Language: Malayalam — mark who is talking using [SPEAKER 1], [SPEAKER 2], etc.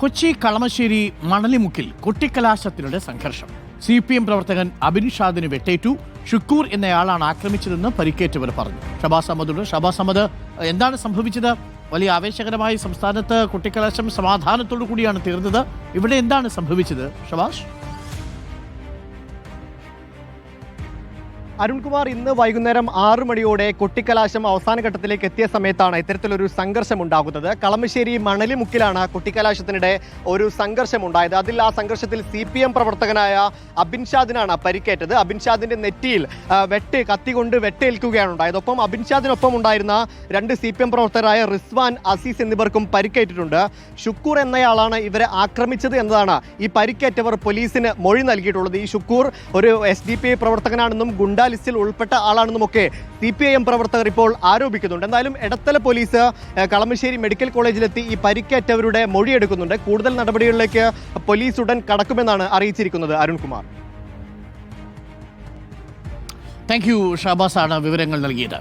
[SPEAKER 1] കൊച്ചി കളമശ്ശേരി മണലിമുക്കിൽ കൊട്ടിക്കലാശത്തിനിടെ സംഘർഷം. സി പി എം പ്രവർത്തകൻ അബിൻ ഷാദിന് വെട്ടേറ്റു. ഷുക്കൂർ എന്നയാളാണ് ആക്രമിച്ചതെന്ന് പരിക്കേറ്റവർ പറഞ്ഞു. ഷബാസ് അഹമ്മദുണ്ട് ഷബാസ് അഹമ്മദ് എന്താണ് സംഭവിച്ചത്? വലിയ ആവേശകരമായി സംസ്ഥാനത്ത് കുട്ടിക്കലാശം സമാധാനത്തോടു കൂടിയാണ് തീർന്നത്. ഇവിടെ എന്താണ് സംഭവിച്ചത്? ഷബാഷ്?
[SPEAKER 2] അരുൺകുമാർ ഇന്ന് വൈകുന്നേരം ആറു മണിയോടെ കൊട്ടിക്കലാശം അവസാന ഘട്ടത്തിലേക്ക് എത്തിയ സമയത്താണ് ഇത്തരത്തിലൊരു സംഘർഷം ഉണ്ടാകുന്നത് കളമശ്ശേരി മണലിമുക്കിലാണ് കൊട്ടിക്കലാശത്തിനിടെ ഒരു സംഘർഷം ഉണ്ടായത് അതിൽ ആ സംഘർഷത്തിൽ സി പി എം പ്രവർത്തകനായ അബിൻഷാദിനാണ് പരിക്കേറ്റത്. അബിൻഷാദിന്റെ നെറ്റിയിൽ വെട്ട് കത്തികൊണ്ട് വെട്ടേൽക്കുകയാണ് ഉണ്ടായത്. ഒപ്പം അബിൻഷാദിനൊപ്പം ഉണ്ടായിരുന്ന രണ്ട് സി പി എം പ്രവർത്തകരായ റിസ്വാൻ അസീസ് എന്നിവർക്കും പരിക്കേറ്റിട്ടുണ്ട്. ഷുക്കൂർ എന്നയാളാണ് ഇവരെ ആക്രമിച്ചത് എന്നതാണ് ഈ പരിക്കേറ്റവർ പോലീസിന് മൊഴി നൽകിയിട്ടുള്ളത്. ഈ ഷുക്കൂർ ഒരു എസ് ഡി പി പ്രവർത്തകനാണെന്നും ഗുണ്ടാ ലിസ്റ്റിൽ ഉൾപ്പെട്ട ആളാണെന്നുമൊക്കെ സി പി ഐ എം പ്രവർത്തകർ ഇപ്പോൾ ആരോപിക്കുന്നുണ്ട്. എന്തായാലും എടത്തല പോലീസ് കളമശ്ശേരി മെഡിക്കൽ കോളേജിലെത്തി ഈ പരിക്കേറ്റവരുടെ മൊഴിയെടുക്കുന്നുണ്ട്. കൂടുതൽ നടപടികളിലേക്ക് പോലീസ് ഉടൻ കടക്കുമെന്നാണ് അറിയിച്ചിരിക്കുന്നത് അരുൺകുമാർ.
[SPEAKER 1] താങ്ക് യു ആണ് വിവരങ്ങൾ നൽകിയത്.